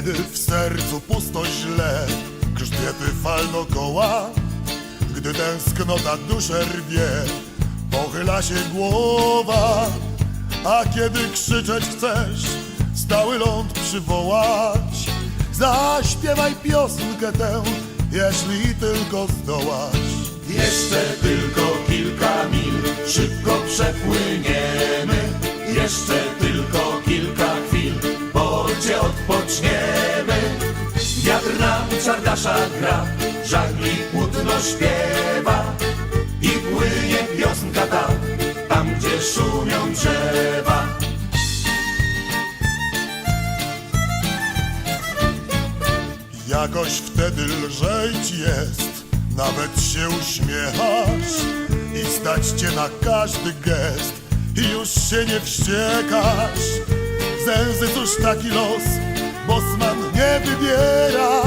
Kiedy w sercu pusto źle, grzbiety fal dokoła, gdy tęsknota duszę rwie, pochyla się głowa, a kiedy krzyczeć chcesz, stały ląd przywołać, zaśpiewaj piosenkę tę, jeśli tylko zdołasz. Jeszcze tylko kilka mil, szybko przepłyniemy. Jeszcze tylko porcie odpoczniemy. Wiatr nam czardasza gra, żagli płótno śpiewa. I płynie piosenka ta, tam gdzie szumią drzewa. Jakoś wtedy lżej ci jest, nawet się uśmiechasz i stać cię na każdy gest i już się nie wściekasz. Zęzy cóż taki los, bosman nie wybiera.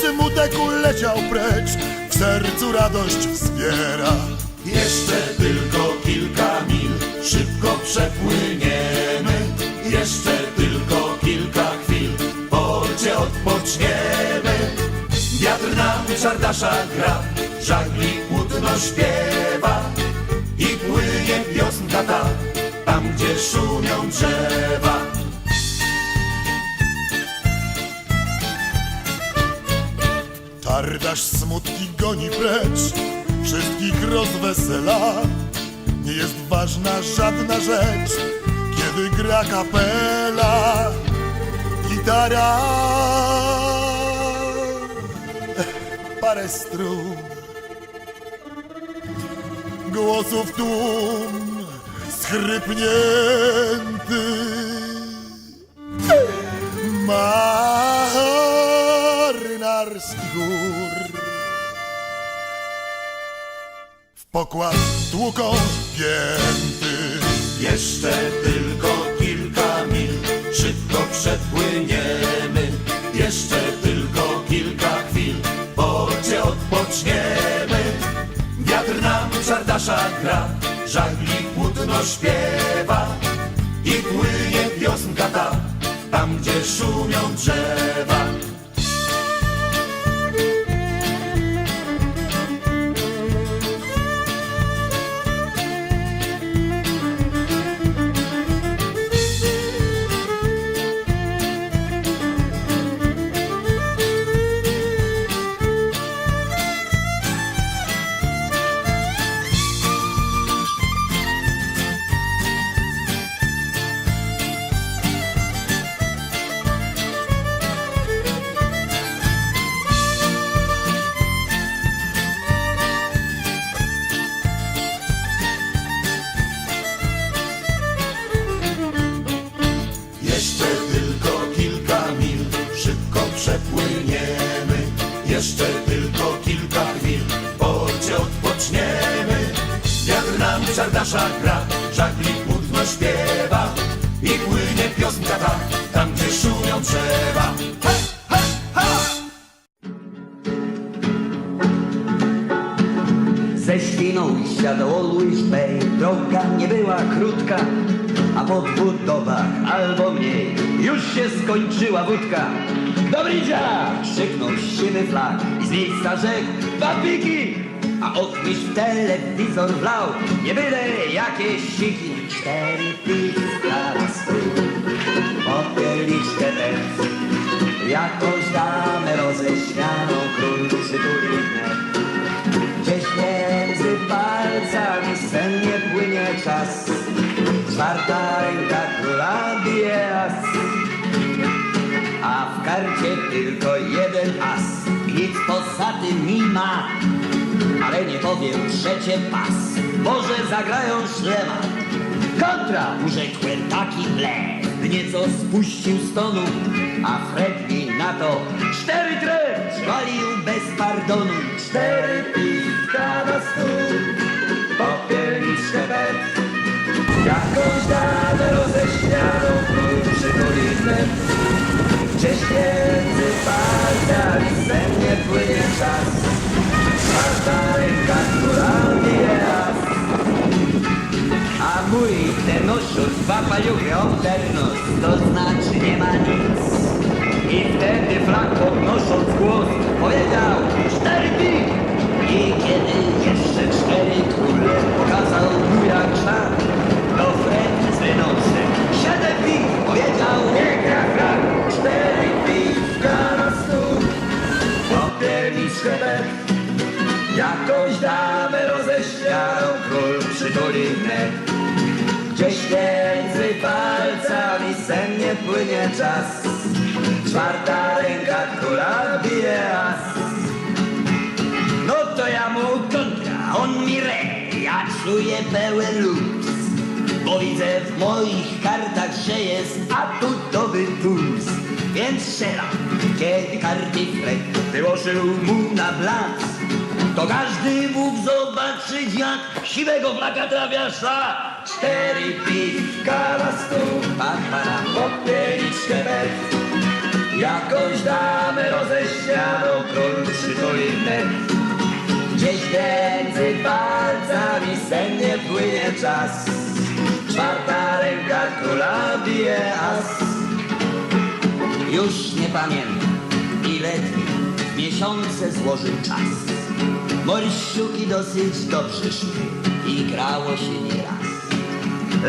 Smutek uleciał precz, w sercu radość wzbiera. Jeszcze tylko kilka mil, szybko przepłyniemy. Jeszcze tylko kilka chwil, w porcie odpoczniemy. Wiatr nam czardasza gra, żagli płótno śpiewa. Szumią drzewa. Tardasz smutki goni precz, wszystkich rozwesela. Nie jest ważna żadna rzecz, kiedy gra kapela. Gitara, parę strun, głosów tłum, schrypnięty. marynarski gór. W pokład tłuką pięty. Jeszcze tylko kilka mil, szybko przepłyniemy. Jeszcze tylko kilka chwil, w porcie odpoczniemy. Wiatr nam czardasza gra, żagli śpiewa. I płynie piosenka ta, tam gdzie szumią drzewa. Czardasza gra, żagli płótno śpiewa. I płynie piosenka ta, tam gdzie szumią drzewa. Hej, hej, ha! Ze Świnoujścia do Always Bay droga nie była krótka, a po dwóch dobach albo mniej już się skończyła wódka. Dobry dzień! Krzyknął siwy flag i z miejsca rzekł Papiki! A w telewizor wlał nie byle jakieś siki. Cztery piska na stół, popieliczkę też. Jakąś damę roześmianą król Ale nie powiem trzecie pas Może zagrają szlema Kontra! Urzekłem taki blef Nieco spuścił z tonu A Fred mi na to Cztery tręcz Walił bez pardonu. Cztery piwka na stół Popielniczkę bet Jakąś damę roześmianą Król przytuli wnet Gdzieś między palcami Sennie płynie czas ternoszur dwa paluchy obternos, to znaczy nie ma nic. I wtedy flag podnosząc głos powiedział cztery pi. I kiedy jeszcze cztery kule pokazał mu jak szat, to Fred zwynący siedem pi powiedział nie gra gra. Cztery piwka na stół, popierniczkę bet. Jakąś damę roześmianą król przytuli mnie. Gdzieś między palcami sennie płynie czas. Czwarta ręka króla bije as No to ja mu kontra, on mi re Ja czuję pełen luz. Bo widzę w moich kartach, że jest atutowy tuз Więc strzelam, kiedy karty Fred wyłożył mu na blask. To każdy mógł zobaczyć jak siwego flaka trawiasza. Cztery piwka na stół, pana popieliczkę bet. Jakąś damę roześmianą król przytuli net. Gdzieś między palcami sennie płynie czas. Czwarta ręka króla bije as. Już nie pamiętam, ile dni miesiące złożył czas. Morściuki dosyć dobrze szły i grało się nieraz.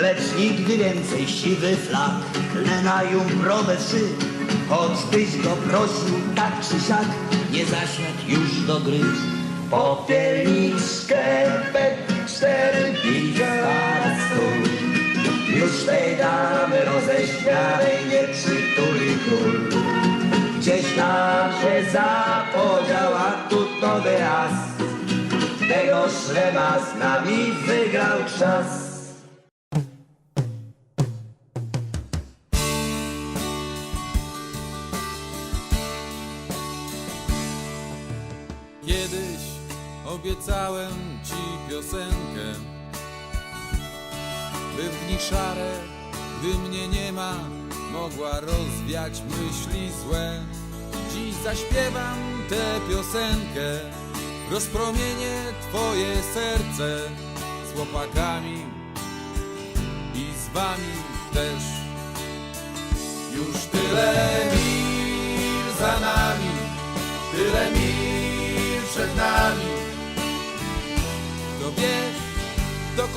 Lecz nigdy więcej siwy flag tle na jumprowe trzy. Choćbyś go prosił tak czy siak, nie zasiadł już do gry. Popielniczkę, pet, cztery piwa na stół. Już tej damy roześmianej nie przytuli król. Gdzieś nam się zapodział, a tu nowy as. Tego szlema z nami wygrał czas. Obiecałem ci piosenkę. By w dni szare, gdy mnie nie ma Mogła rozwiać myśli złe. Dziś zaśpiewam tę piosenkę Rozpromienię twoje serce Z chłopakami i z wami też. Już tyle mil za nami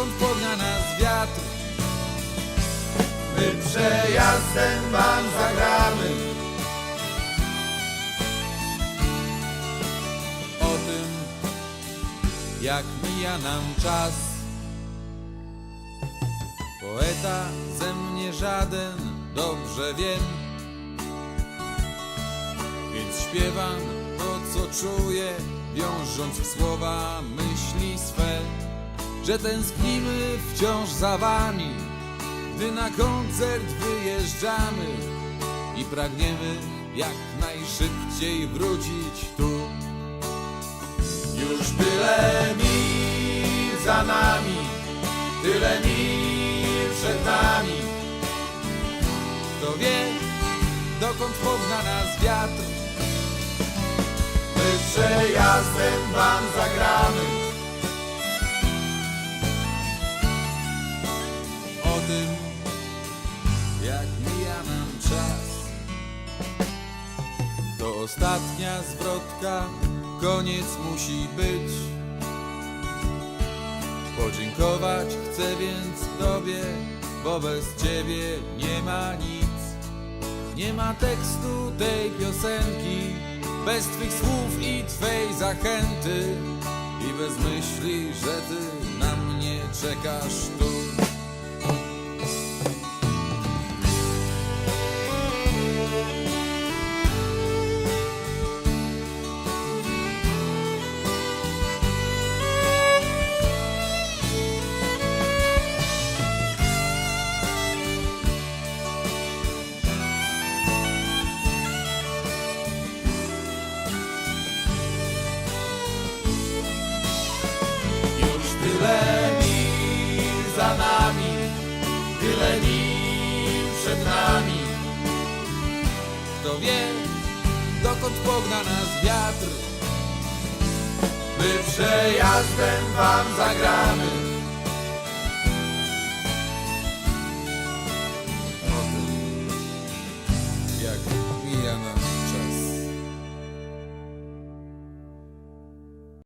dokąd pogna nas wiatr. My przejazdem wam zagramy. O tym, jak mija nam czas. Poeta ze mnie żaden, dobrze wiem więc śpiewam to, co czuję, wiążąc w słowa myśli swe, że tęsknimy wciąż za wami, gdy na koncert wyjeżdżamy i pragniemy jak najszybciej wrócić tu. Już tyle mil za nami, tyle mil przed nami. Kto wie, dokąd pogna nas wiatr, My przejazdem wam zagramy Ostatnia zwrotka, koniec musi być. Podziękować chcę więc Tobie, bo bez Ciebie nie ma nic. Nie ma tekstu tej piosenki Bez Twych słów i Twej zachęty. I bez myśli, że Ty na mnie czekasz tu Kto wie, dokąd pogna nas wiatr? My przejazdem wam zagramy.